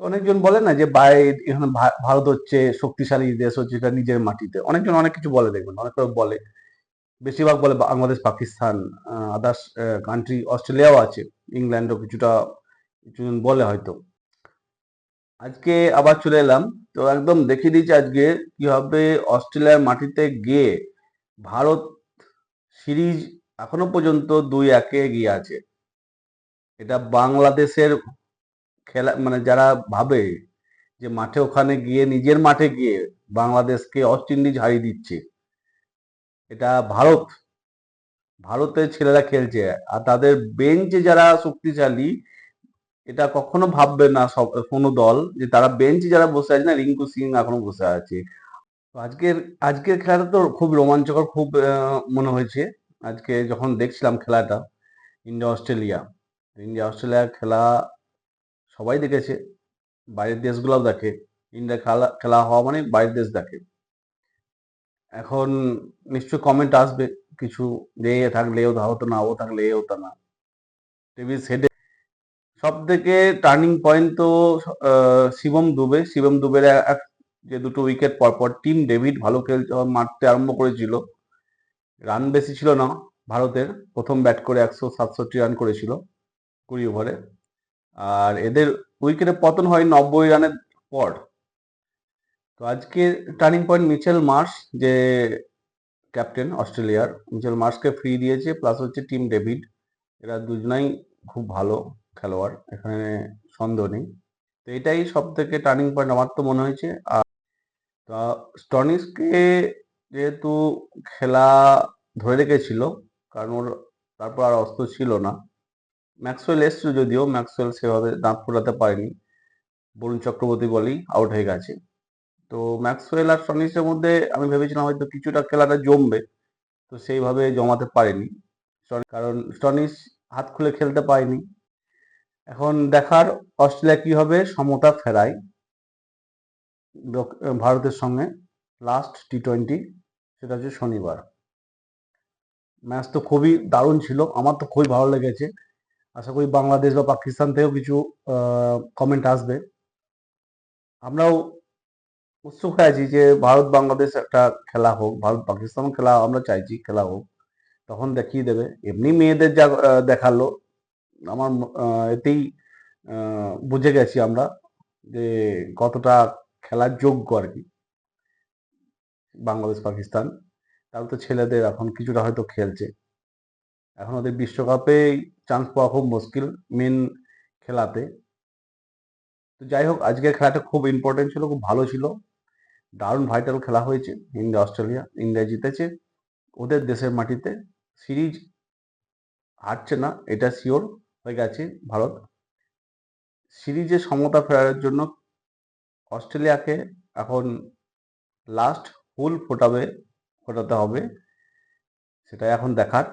অনেকজন বলে না যে বাইরে এখানে ভারত হচ্ছে শক্তিশালী দেশ হচ্ছে এটা নিজের মাটিতে। অনেকজন অনেক কিছু বলে দেখবেন, অনেক বলে। বেশিরভাগ বলে বাংলাদেশ, পাকিস্তান আদার্স কান্ট্রি অস্ট্রেলিয়াও আছে, ইংল্যান্ডও কিছুটা, কিছুজন বলে হয়তো। আজকে আবার চলে এলাম, তো একদম দেখিয়ে দিচ্ছি আজকে কীভাবে অস্ট্রেলিয়ার মাটিতে গিয়ে ভারত সিরিজ এখনও পর্যন্ত দুই একে এগিয়ে আছে। এটা বাংলাদেশের খেলা মানে যারা ভাবে যে মাঠে ওখানে গিয়ে, নিজের মাঠে গিয়ে বাংলাদেশকে ওয়েস্ট ইন্ডিজ হারিয়ে দিচ্ছে, এটা ভারত, ভারতের ছেলেরা খেলছে। আর তাদের বেঞ্চে যারা শক্তিশালী, এটা কখনো ভাববে না কোনো দল যে তারা বেঞ্চে যারা বসে আছে না, রিঙ্কু সিং এখনও বসে আছে। আজকের আজকের খেলাটা তো খুব রোমাঞ্চকর, খুব মনে হয়েছে। আজকে যখন দেখছিলাম খেলাটা ইন্ডিয়া অস্ট্রেলিয়া ইন্ডিয়া অস্ট্রেলিয়া খেলা সবাই দেখেছে। বাইরের দেশগুলোও দেখে। ইন্ডিয়া খেলা খেলা হওয়া মানে বাইরের দেশ দেখে। এখন নিশ্চয়ই কমেন্ট আসবে। কিছু যে এ থাকলে ও হতো না, ও থাকলে এ হতো না। টিভি সেটে সব থেকে টার্নিং পয়েন্ট তো শিবম দুবে। শিবম দুবের এক, যে দুটো উইকেট পরপর টিম ডেভিড ভালো খেল মারতে আরম্ভ করেছিল। রান বেশি ছিল না ভারতের। প্রথম ব্যাট করে একশো সাতষট্টি রান করেছিল কুড়ি ওভারে আর এদের উইকেটে পতন হয় নব্বই রানের পর। তো আজকে টার্নিং পয়েন্ট মিচেল মার্স যে ক্যাপ্টেন অস্ট্রেলিয়ার, মিচেল মার্সকে ফ্রি দিয়েছে প্লাস হচ্ছে টিম ডেভিড এরা দুজনাই খুব ভালো খেলোয়াড়, এখানে সন্দেহ নেই। তো এটাই সব থেকে টার্নিং পয়েন্ট আমার তো মনে হয়েছে। আর স্টনিসকে যেহেতু খেলা ধরে রেখেছিল, কারণ ওর তারপর আর অস্ত্র ছিল না ম্যাক্সওয়েল এসছিল যদিও ম্যাক্সওয়েল সেভাবে দাঁত ফোটাতে পারেনি। বরুণ চক্রবর্তী বলেই আউট হয়ে গেছে। তো ম্যাক্সওয়েল আর স্টনিসের মধ্যে আমি ভেবেছিলাম হয়তো কিছুটা খেলাটা জমবে, তো সেইভাবে জমাতে পারেনি। কারণ স্টনিস হাত খুলে খেলতে পারেনি। এখন দেখার অস্ট্রেলিয়া কি হবে, সমতা ফেরায় ভারতের সঙ্গে। লাস্ট টি টোয়েন্টি সেটা হচ্ছে শনিবার। ম্যাচ তো খুবই দারুণ ছিল, আমার তো খুবই ভালো লেগেছে। আশা করি বাংলাদেশ বা পাকিস্তান থেকেও কিছু কমেন্ট আসবে। আমরাও উৎসুক আছি যে ভারত বাংলাদেশ একটা খেলা হোক, ভারত পাকিস্তান খেলা আমরা চাইছি খেলা হোক। তখন দেখিয়ে দেবে। এমনি মেয়েদের যা দেখাল, আমার এতেই বুঝে গেছি আমরা যে কতটা খেলার যোগ্য আর কি। বাংলাদেশ পাকিস্তান তার তো ছেলেদের এখন কিছুটা হয়তো খেলছে। এখন ওদের বিশ্বকাপে চান্স পাওয়া খুব মুশকিল মেন খেলাতে। তো যাই হোক, আজকের খেলাটা খুব ইম্পর্টেন্ট ছিল, খুব ভালো ছিল। দারুণ ভাইটাল খেলা হয়েছে, ইন্ডিয়া, অস্ট্রেলিয়া, ইন্ডিয়া জিতেছে। ওদের দেশের মাটিতে সিরিজ হারছে না, এটা শিওর হয়ে গেছে ভারত। সিরিজে সমতা ফেরার জন্য অস্ট্রেলিয়াকে এখন লাস্ট ফুল ফোটাবে, ফোটাতে হবে সেটা এখন দেখার।